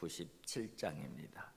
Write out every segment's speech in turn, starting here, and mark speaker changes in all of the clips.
Speaker 1: 397장입니다.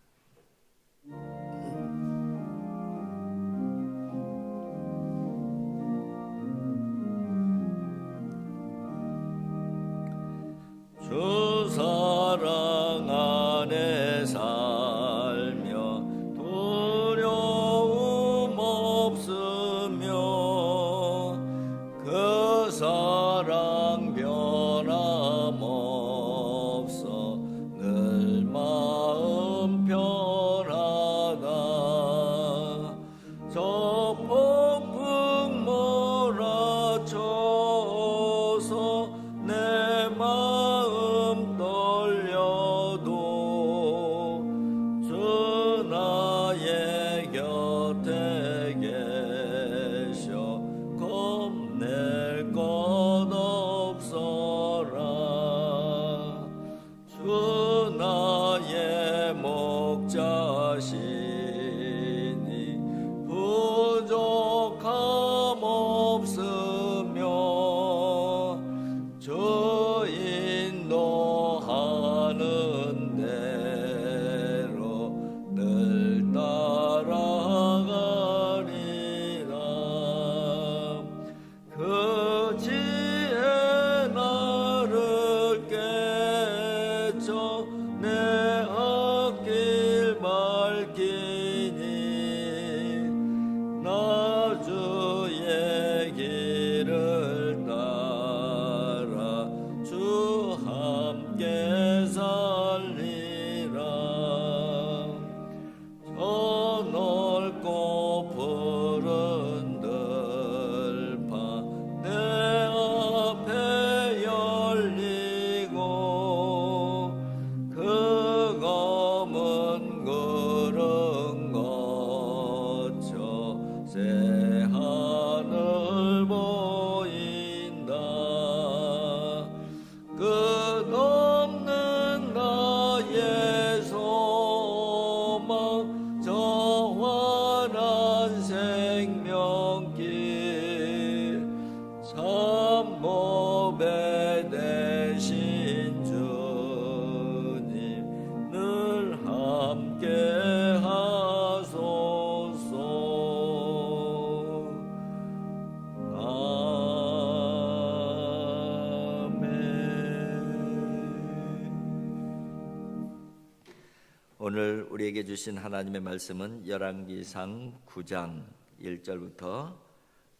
Speaker 1: 우리에게 주신 하나님의 말씀은 열왕기상 9장 1절부터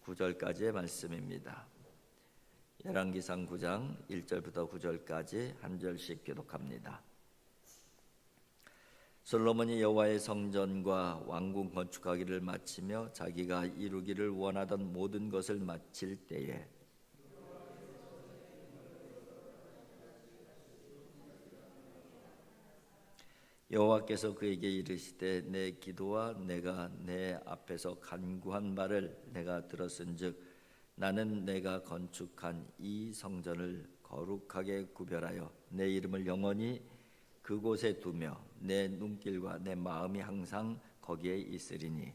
Speaker 1: 9절까지의 말씀입니다. 열왕기상 9장 1절부터 9절까지 한 절씩 교독합니다. 솔로몬이 여호와의 성전과 왕궁 건축하기를 마치며 자기가 이루기를 원하던 모든 것을 마칠 때에 여호와께서 그에게 이르시되 내 기도와 내가 내 앞에서 간구한 말을 내가 들었은즉 나는 내가 건축한 이 성전을 거룩하게 구별하여 내 이름을 영원히 그곳에 두며 내 눈길과 내 마음이 항상 거기에 있으리니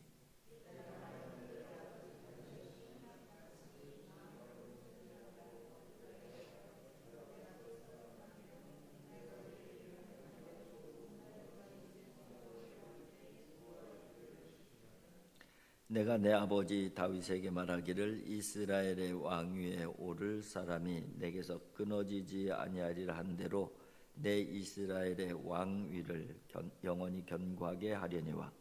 Speaker 1: 내가 내 아버지 다윗에게 말하기를 이스라엘의 왕위에 오를 사람이 내게서 끊어지지 아니하리라 한 대로 내 이스라엘의 왕위를 견- 영원히 견고하게 하려니와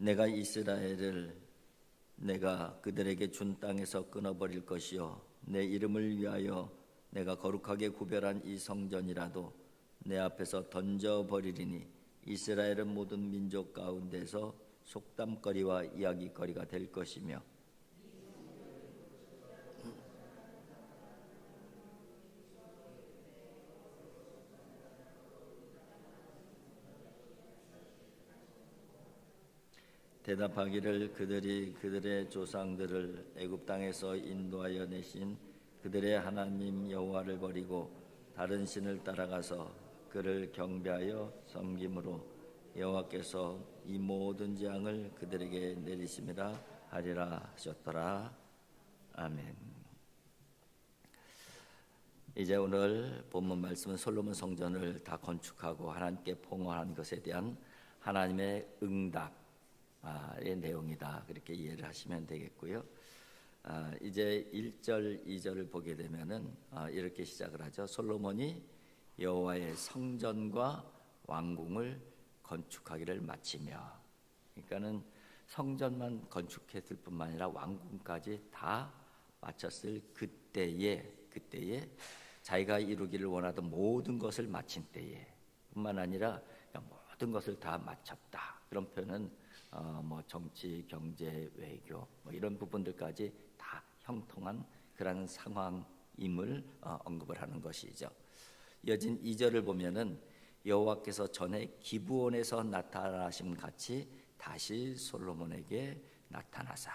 Speaker 1: 내가 이스라엘을 내가 그들에게 준 땅에서 끊어버릴 것이요. 내 이름을 위하여 내가 거룩하게 구별한 이 성전이라도 내 앞에서 던져 버리리니 이스라엘은 모든 민족 가운데서 속담거리와 이야기거리가 될 것이며 대답하기를 그들이 그들의 조상들을 애굽 땅에서 인도하여 내신 그들의 하나님 여호와를 버리고 다른 신을 따라가서 그를 경배하여 섬김으로 여호와께서 이 모든 재앙을 그들에게 내리심이라 하리라 하셨더라 아멘. 이제 오늘 본문 말씀은 솔로몬 성전을 다 건축하고 하나님께 봉헌한 것에 대한 하나님의 응답 의 내용이다. 그렇게 이해를 하시면 되겠고요. 아, 이제 1절, 2절을 보게 되면은 아, 이렇게 시작을 하죠. 솔로몬이 여호와의 성전과 왕궁을 건축하기를 마치며 그러니까는 성전만 건축했을 뿐만 아니라 왕궁까지 다 마쳤을 그때에 그때에 자기가 이루기를 원하던 모든 것을 마친 때에 뿐만 아니라 모든 것을 다 마쳤다. 그런 표현은 어, 뭐 정치, 경제, 외교 뭐 이런 부분들까지 다 형통한 그런 상황임을 어, 언급을 하는 것이죠. 이어진 2절을 보면은 여호와께서 전에 기부원에서 나타나심 같이 다시 솔로몬에게 나타나사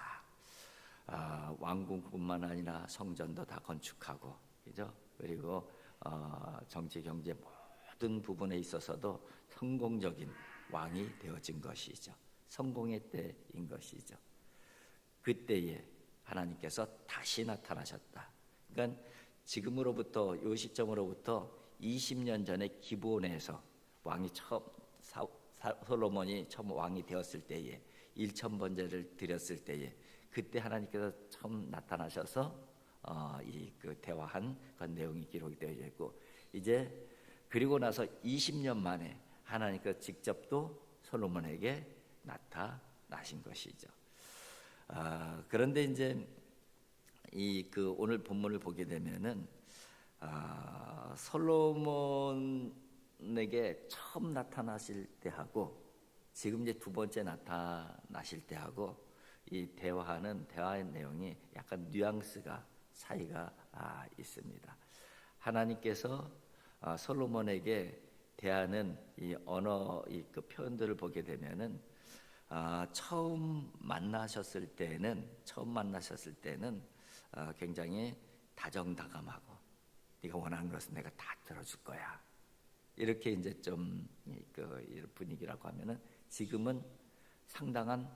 Speaker 1: 아, 왕궁뿐만 아니라 성전도 다 건축하고 그죠? 그리고 어, 정치, 경제 모든 부분에 있어서도 성공적인 왕이 되어진 것이죠. 성공의 때인 것이죠. 그때에 하나님께서 다시 나타나셨다. 그러니까 지금으로부터 요 시점으로부터 20년 전에 기브온에서 왕이 처음 사, 사, 솔로몬이 처음 왕이 되었을 때에 1천 번제를 드렸을 때에 그때 하나님께서 처음 나타나셔서 어, 이그 대화한 그 내용이 기록이 되어 있고 이제 그리고 나서 20년 만에 하나님께서 직접 또 솔로몬에게 나타나신 것이죠. 아, 그런데 이제 이 그 오늘 본문을 보게 되면은 아, 솔로몬에게 처음 나타나실 때하고 지금 이제 두 번째 나타나실 때하고 이 대화하는 대화의 내용이 약간 뉘앙스가 차이가 아, 있습니다. 하나님께서 아, 솔로몬에게 대하는 이 언어 이 그 표현들을 보게 되면은 아, 처음 만나셨을 때는 처음 만나셨을 때는 아, 굉장히 다정다감하고 네가 원하는 것은 내가 다 들어줄 거야. 이렇게 이제 좀그 분위기라고 하면은 지금은 상당한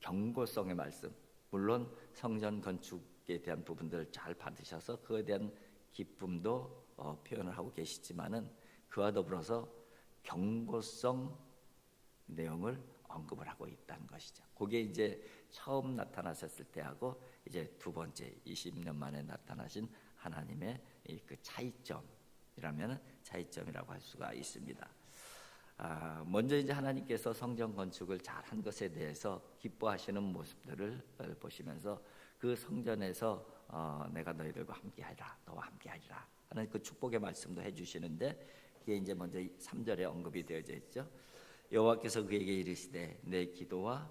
Speaker 1: 경고성의 말씀. 물론 성전 건축에 대한 부분들을 잘 받으셔서 그에 대한 기쁨도 어, 표현을 하고 계시지만은 그와 더불어서 경고성 내용을 언급을 하고 있다는 것이죠. 그게 이제 처음 나타나셨을 때하고 이제 두 번째 20년 만에 나타나신 하나님의 그 차이점이라면 차이점이라고 할 수가 있습니다. 아, 먼저 이제 하나님께서 성전 건축을 잘 한 것에 대해서 기뻐하시는 모습들을 보시면서 그 성전에서 어, 내가 너희들과 함께하리라, 너와 함께하리라 하는 그 축복의 말씀도 해주시는데 그게 이제 먼저 3절에 언급이 되어져 있죠. 여호와께서 그에게 이르시되 내 기도와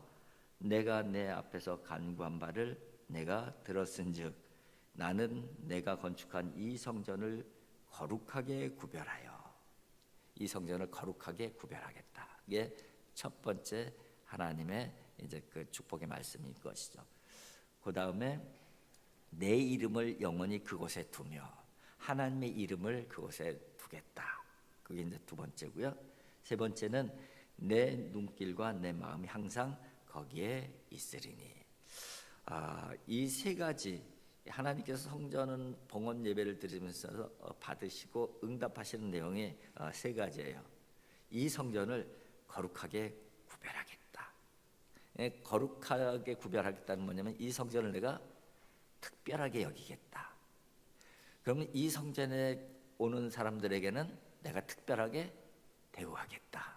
Speaker 1: 내가 내 앞에서 간구한 바를 내가 들었은즉 나는 내가 건축한 이 성전을 거룩하게 구별하여 이 성전을 거룩하게 구별하겠다. 이게 첫 번째 하나님의 이제 그 축복의 말씀인 것이죠. 그 다음에 내 이름을 영원히 그곳에 두며 하나님의 이름을 그곳에 두겠다. 그게 이제 두 번째고요. 세 번째는 내 눈길과 내 마음이 항상 거기에 있으리니. 아, 이 세 가지 하나님께서 성전은 봉헌 예배를 드리면서 어, 받으시고 응답하시는 내용이 어, 세 가지예요. 이 성전을 거룩하게 구별하겠다. 예, 거룩하게 구별하겠다는 뭐냐면 이 성전을 내가 특별하게 여기겠다. 그러면 이 성전에 오는 사람들에게는 내가 특별하게 대우하겠다.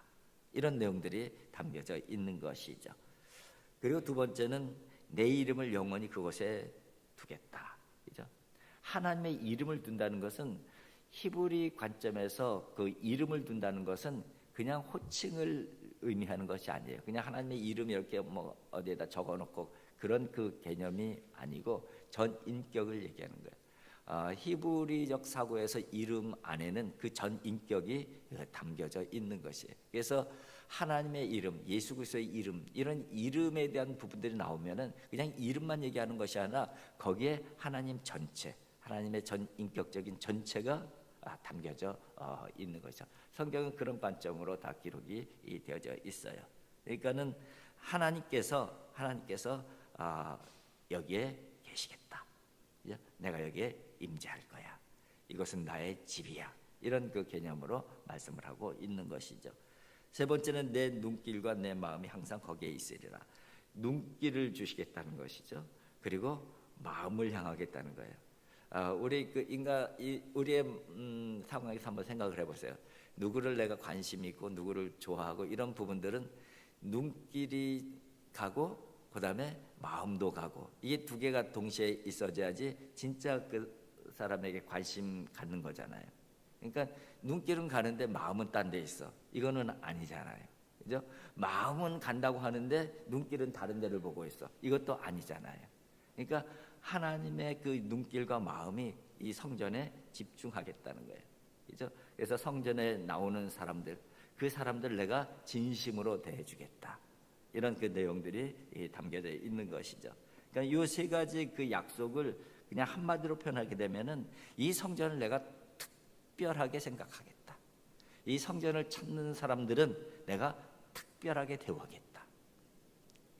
Speaker 1: 이런 내용들이 담겨져 있는 것이죠. 그리고 두 번째는 내 이름을 영원히 그곳에 두겠다. 그죠? 하나님의 이름을 둔다는 것은 히브리 관점에서 그 이름을 둔다는 것은 그냥 호칭을 의미하는 것이 아니에요. 그냥 하나님의 이름 이렇게 뭐 어디에다 적어 놓고 그런 그 개념이 아니고 전 인격을 얘기하는 거예요. 아, 히브리적 사고에서 이름 안에는 그 전 인격이 담겨져 있는 것이에요. 그래서 하나님의 이름, 예수 그리스도의 이름 이런 이름에 대한 부분들이 나오면은 그냥 이름만 얘기하는 것이 아니라 거기에 하나님 전체, 하나님의 전 인격적인 전체가 아, 담겨져 어, 있는 거죠. 성경은 그런 관점으로 다 기록이 이 되어져 있어요. 그러니까는 하나님께서 하나님께서 아, 여기에 계시겠다. 내가 여기에 임재할 거야. 이것은 나의 집이야. 이런 그 개념으로 말씀을 하고 있는 것이죠. 세 번째는 내 눈길과 내 마음이 항상 거기에 있으리라. 눈길을 주시겠다는 것이죠. 그리고 마음을 향하겠다는 거예요. 아, 우리 그 인간 이, 우리의 음, 상황에서 한번 생각을 해보세요. 누구를 내가 관심 있고 누구를 좋아하고 이런 부분들은 눈길이 가고 그 다음에 마음도 가고 이게 두 개가 동시에 있어야지 진짜 그 사람에게 관심 갖는 거잖아요. 그러니까 눈길은 가는데 마음은 딴 데 있어. 이거는 아니잖아요. 그죠? 마음은 간다고 하는데 눈길은 다른 데를 보고 있어. 이것도 아니잖아요. 그러니까 하나님의 그 눈길과 마음이 이 성전에 집중하겠다는 거예요. 그죠? 그래서 성전에 나오는 사람들, 그 사람들 내가 진심으로 대해주겠다. 이런 그 내용들이 담겨져 있는 것이죠. 그러니까 이 세 가지 그 약속을 그냥 한마디로 표현하게 되면은 이 성전을 내가 특별하게 생각하겠다. 이 성전을 찾는 사람들은 내가 특별하게 대우하겠다.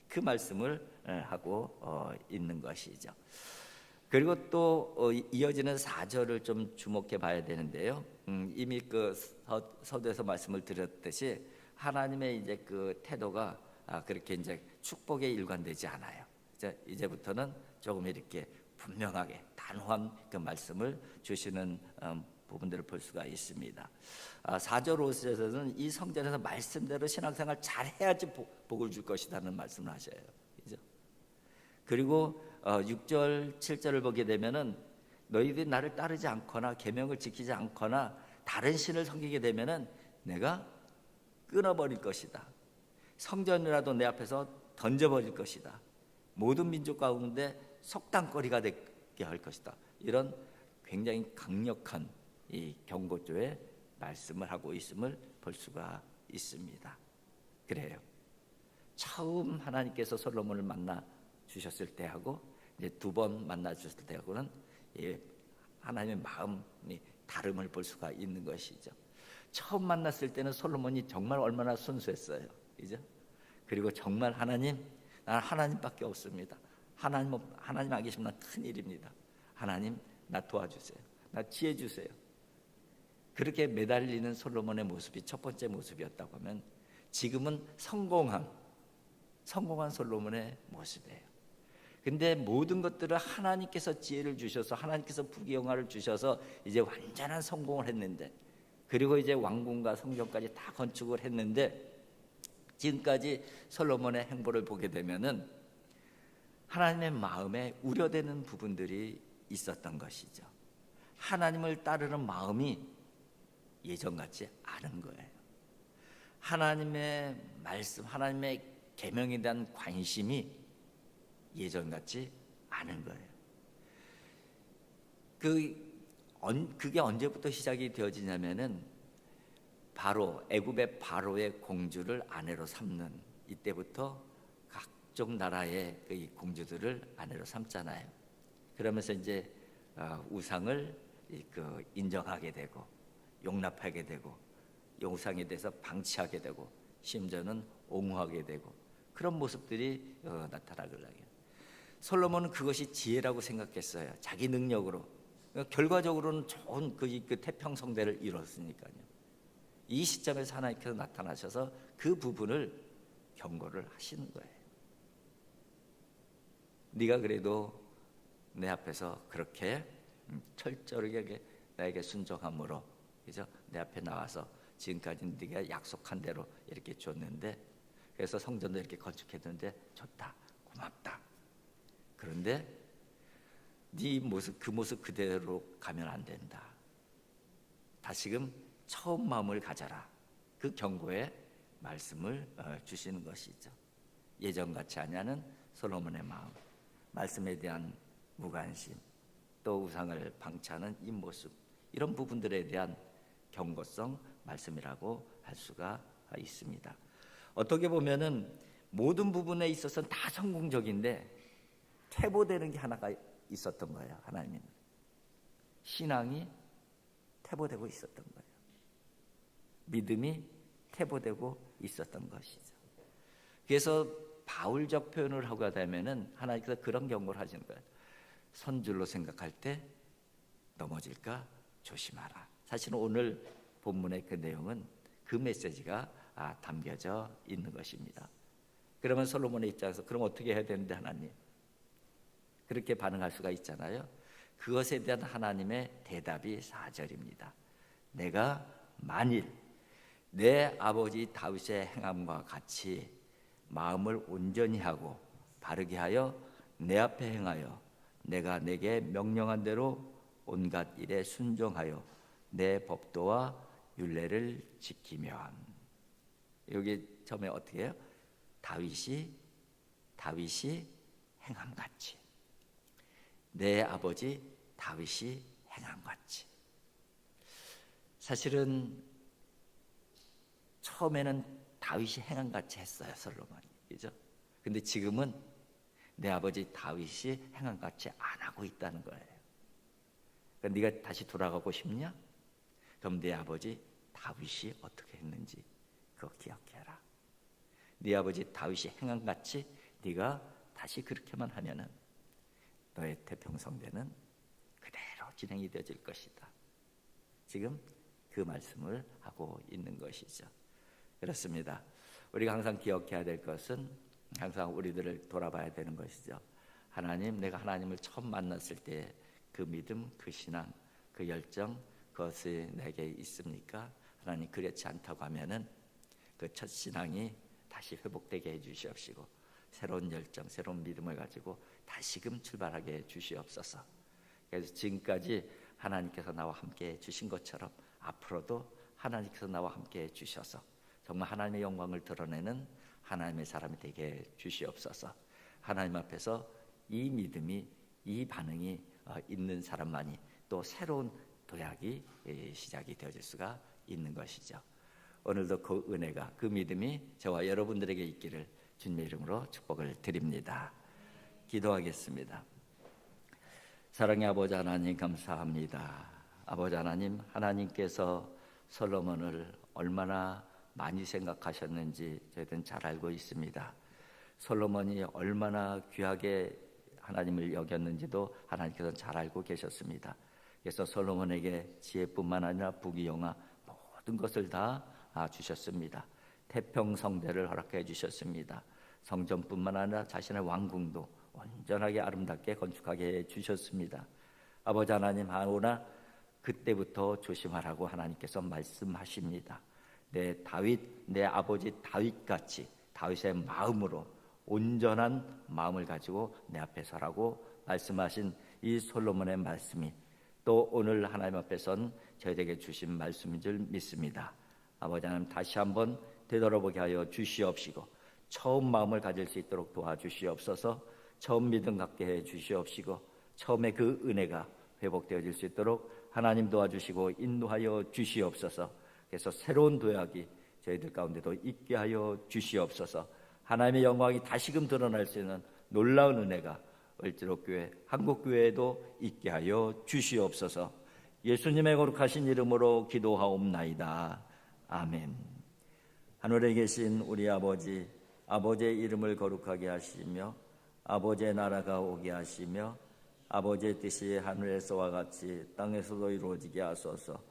Speaker 1: 그 말씀을 하고 어, 있는 것이죠. 그리고 또 어, 이어지는 사절을 좀 주목해 봐야 되는데요. 음, 이미 그 서, 서두에서 말씀을 드렸듯이 하나님의 이제 그 태도가 아, 그렇게 이제 축복에 일관되지 않아요. 이제 이제부터는 조금 이렇게 분명하게 단호한 그 말씀을 주시는 음, 부분들을 볼 수가 있습니다. 아, 4절 5절에서는 이 성전에서 말씀대로 신앙생활 잘 해야지 복을 줄 것이라는 말씀을 하셔요. 그죠? 그리고 어, 6절 7절을 보게 되면은 너희들이 나를 따르지 않거나 계명을 지키지 않거나 다른 신을 섬기게 되면은 내가 끊어버릴 것이다. 성전이라도 내 앞에서 던져버릴 것이다. 모든 민족 가운데 속담거리가 되게 할 것이다. 이런 굉장히 강력한 이 경고조의 말씀을 하고 있음을 볼 수가 있습니다. 그래요. 처음 하나님께서 솔로몬을 만나 주셨을 때하고 이제 두 번 만나 주셨을 때하고는 하나님의 마음이 다름을 볼 수가 있는 것이죠. 처음 만났을 때는 솔로몬이 정말 얼마나 순수했어요. 그죠? 그리고 정말 하나님, 나는 하나님밖에 없습니다. 하나님, 하나님 안 계시면 큰 일입니다. 하나님, 나 도와주세요. 나 지혜 주세요. 그렇게 매달리는 솔로몬의 모습이 첫 번째 모습이었다고 하면 지금은 성공한, 성공한 솔로몬의 모습이에요. 근데 모든 것들을 하나님께서 지혜를 주셔서 하나님께서 부귀영화를 주셔서 이제 완전한 성공을 했는데 그리고 이제 왕궁과 성전까지 다 건축을 했는데 지금까지 솔로몬의 행보를 보게 되면은 하나님의 마음에 우려되는 부분들이 있었던 것이죠. 하나님을 따르는 마음이 예전 같지 않은 거예요. 하나님의 말씀, 하나님의 계명에 대한 관심이 예전 같지 않은 거예요. 그 그게 언제부터 시작이 되어지냐면은 바로 애굽의 바로의 공주를 아내로 삼는 이때부터 각종 나라의 그 공주들을 아내로 삼잖아요. 그러면서 이제 어, 우상을 그 인정하게 되고 용납하게 되고 우상에 대해서 방치하게 되고 심지어는 옹호하게 되고 그런 모습들이 어, 나타나길래 솔로몬은 그것이 지혜라고 생각했어요. 자기 능력으로. 그러니까 결과적으로는 좋은 그, 그 태평성대를 이뤘으니까요. 이 시점에서 하나님께서 나타나셔서 그 부분을 경고를 하시는 거예요. 네가 그래도 내 앞에서 그렇게 음, 철저하게 나에게 순종함으로 그죠? 내 앞에 나와서 지금까지 네가 약속한 대로 이렇게 줬는데 그래서 성전도 이렇게 건축했는데 좋다 고맙다. 그런데 네 모습 그 모습 그대로 가면 안 된다. 다시금 처음 마음을 가져라. 그 경고의 말씀을 어, 주시는 것이죠. 예전같이 하냐는 솔로몬의 마음 말씀에 대한 무관심 또 우상을 방치하는 이 모습 이런 부분들에 대한 경고성 말씀이라고 할 수가 있습니다. 어떻게 보면은 모든 부분에 있어서는 다 성공적인데 퇴보되는 게 하나가 있었던 거예요. 하나님은 신앙이 퇴보되고 있었던 거예요. 믿음이 퇴보되고 있었던 것이죠. 그래서 바울적 표현을 하고 하다면은 하나님께서 그런 경고를 하시는 거예요. 선줄로 생각할 때 넘어질까 조심하라. 사실은 오늘 본문의 그 내용은 그 메시지가 아, 담겨져 있는 것입니다. 그러면 솔로몬의 입장에서 그럼 어떻게 해야 되는데 하나님 그렇게 반응할 수가 있잖아요. 그것에 대한 하나님의 대답이 4절입니다. 내가 만일 내 아버지 다윗의 행함과 같이 마음을 온전히 하고 바르게 하여 내 앞에 행하여 내가 내게 명령한 대로 온갖 일에 순종하여 내 법도와 율례를 지키면. 여기 처음에 어떻게 해요? 다윗이 다윗이 행함같이. 내 아버지 다윗이 행함같이. 사실은 처음에는 다윗이 행함같이 했어요 솔로몬이 그죠? 근데 지금은 내 아버지 다윗이 행함같이 안 하고 있다는 거예요. 그러니까 네가 다시 돌아가고 싶냐? 그럼 네 아버지 다윗이 어떻게 했는지 그거 기억해라. 네 아버지 다윗이 행한 같이 네가 다시 그렇게만 하면은 너의 태평성대는 그대로 진행이 되어질 것이다. 지금 그 말씀을 하고 있는 것이죠. 그렇습니다. 우리가 항상 기억해야 될 것은 항상 우리들을 돌아봐야 되는 것이죠. 하나님, 내가 하나님을 처음 만났을 때 그 믿음, 그 신앙, 그 열정, 그것이 내게 있습니까? 하나님 그렇지 않다고 하면은 그 첫 신앙이 다시 회복되게 해 주시옵시고 새로운 열정, 새로운 믿음을 가지고 다시금 출발하게 해 주시옵소서. 그래서 지금까지 하나님께서 나와 함께 해 주신 것처럼 앞으로도 하나님께서 나와 함께 해 주셔서 정말 하나님의 영광을 드러내는 하나님의 사람이 되게 주시옵소서. 하나님 앞에서 이 믿음이 이 반응이 어, 있는 사람만이 또 새로운 도약이 예, 시작이 되어질 수가 있는 것이죠. 오늘도 그 은혜가 그 믿음이 저와 여러분들에게 있기를 주님의 이름으로 축복을 드립니다. 기도하겠습니다. 사랑의 아버지 하나님 감사합니다. 아버지 하나님 하나님께서 솔로몬을 얼마나 많이 생각하셨는지 저희들은 잘 알고 있습니다. 솔로몬이 얼마나 귀하게 하나님을 여겼는지도 하나님께서 잘 알고 계셨습니다. 그래서 솔로몬에게 지혜뿐만 아니라 부귀영화 모든 것을 다 주셨습니다. 태평성대를 허락해 주셨습니다. 성전뿐만 아니라 자신의 왕궁도 온전하게 아름답게 건축하게 해 주셨습니다. 아버지 하나님 하오나 그때부터 조심하라고 하나님께서 말씀하십니다. 내 다윗 내 아버지 다윗 같이 다윗의 마음으로 온전한 마음을 가지고 내 앞에 서라고 말씀하신 이 솔로몬의 말씀이 또 오늘 하나님 앞에 선 저희에게 주신 말씀인 줄 믿습니다. 아버지 하나님 다시 한번 되돌아보게 하여 주시옵시고 처음 마음을 가질 수 있도록 도와주시옵소서 처음 믿음 갖게 해 주시옵시고 처음에 그 은혜가 회복되어질 수 있도록 하나님 도와주시고 인도하여 주시옵소서 그래서 새로운 도약이 저희들 가운데도 있게 하여 주시옵소서. 하나님의 영광이 다시금 드러날 수 있는 놀라운 은혜가 을지로 교회, 한국 교회에도 있게 하여 주시옵소서. 예수님의 거룩하신 이름으로 기도하옵나이다. 아멘. 하늘에 계신 우리 아버지, 아버지의 이름을 거룩하게 하시며 아버지의 나라가 오게 하시며 아버지의 뜻이 하늘에서와 같이 땅에서도 이루어지게 하소서.